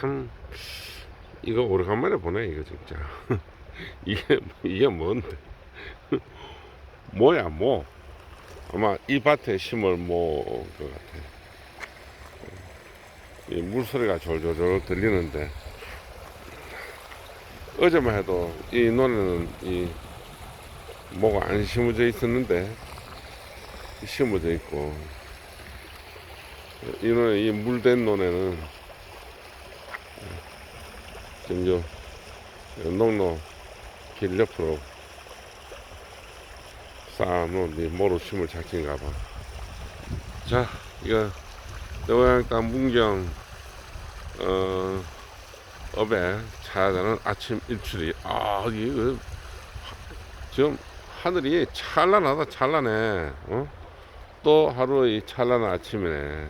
참 이거 오래간만에 보네 이거 진짜. 이게 이게 뭔데? 뭐야 뭐? 아마 이 밭에 심을 뭐것 같아. 이 물소리가 졸졸졸 들리는데. 어제만 해도 이 논에는 이 뭐가 안 심어져 있었는데 심어져 있고. 이 논에 이 물된 논에는 요 농로 길 옆으로 쌓아놓은 이 모로 심을 작진가 봐. 자, 이거 내고향 땅 문경 어 업에 찾아가는 아침 일출이 아 이거 지금 하늘이 찬란하다 찬란해 어? 또 하루 이 찬란한 아침이네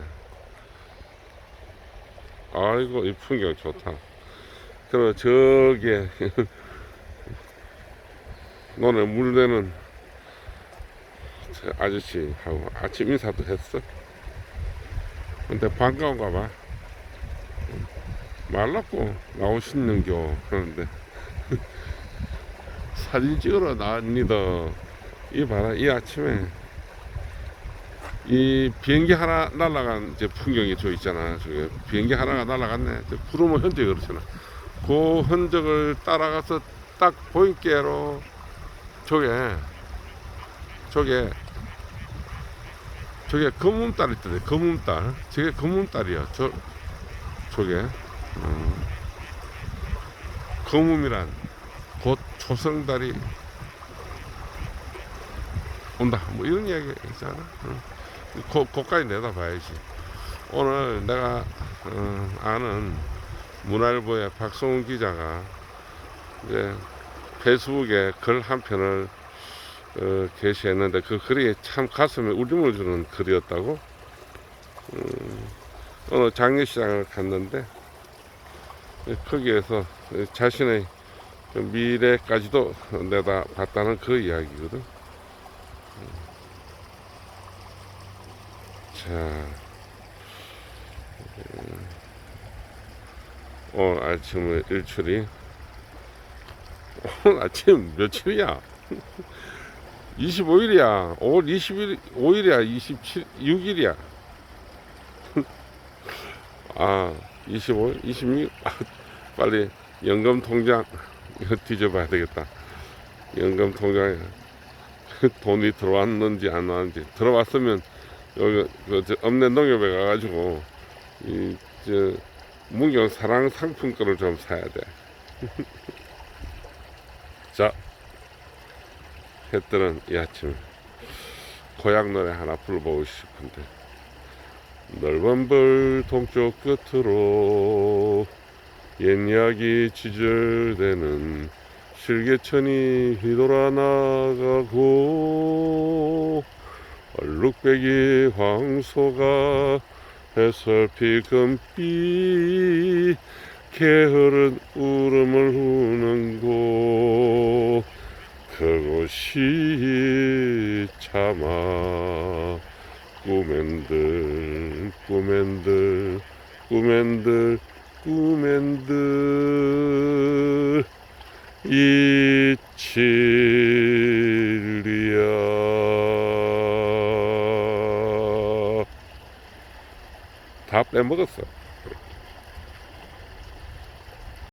아이고 이 풍경 좋다 그리고 저기에 너네 물대는 저 아저씨하고 아침 인사도 했어. 근데 반가운가 봐. 말랐고 나오시는겨 그러는데 사진 찍으러 나왔니다. 이 봐라 이 아침에 이 비행기 하나 날아간 이제 풍경이 저 있잖아. 저기 비행기 하나가 날아갔네. 저 구름의 흔적이 그렇잖아 그 흔적을 따라가서 딱 보인께로 저게 저게 저게 검은딸 있던데 검은딸 저게 검은딸이야. 저 저게. 음. 검음이란 곧 초성달이 온다. 뭐 이런 이야기 있잖아? 어. 고, 고까지 내다봐야지. 오늘 내가 어, 아는 문화일보의 박성훈 기자가 이제 페이스북에 글 한 편을 어, 게시했는데 그 글이 참 가슴에 울림을 주는 글이었다고? 음, 오늘 장례시장을 갔는데 거기에서 자신의 그 미래까지도 내다 봤다는 그 이야기거든. 자, 음, 오늘 아침에 일출이 오늘 아침 며칠이야? 25일이야. 5월 20일, 5일이야. 27, 6일이야. 아, 25일, 26일. 아, 빨리 연금 통장 이거 뒤져봐야 되겠다. 연금 통장에 돈이 들어왔는지 안 왔는지 들어왔으면 여기 그저 읍내 농협에 가가지고 이저 문경 사랑 상품권을 좀 사야 돼. 자, 해 뜨는 이 아침 고향 노래 하나 불러보고 싶은데 넓은 벌 동쪽 끝으로 옛약이 지절되는 실개천이 휘돌아 나가고 얼룩배기 황소가 해설피 금빛 게으른 울음을 우는 곳. 그곳이 차마 꿈엔들 꿈엔들 꿈엔들 꿈엔들. 이칠 리야 다 빼먹었어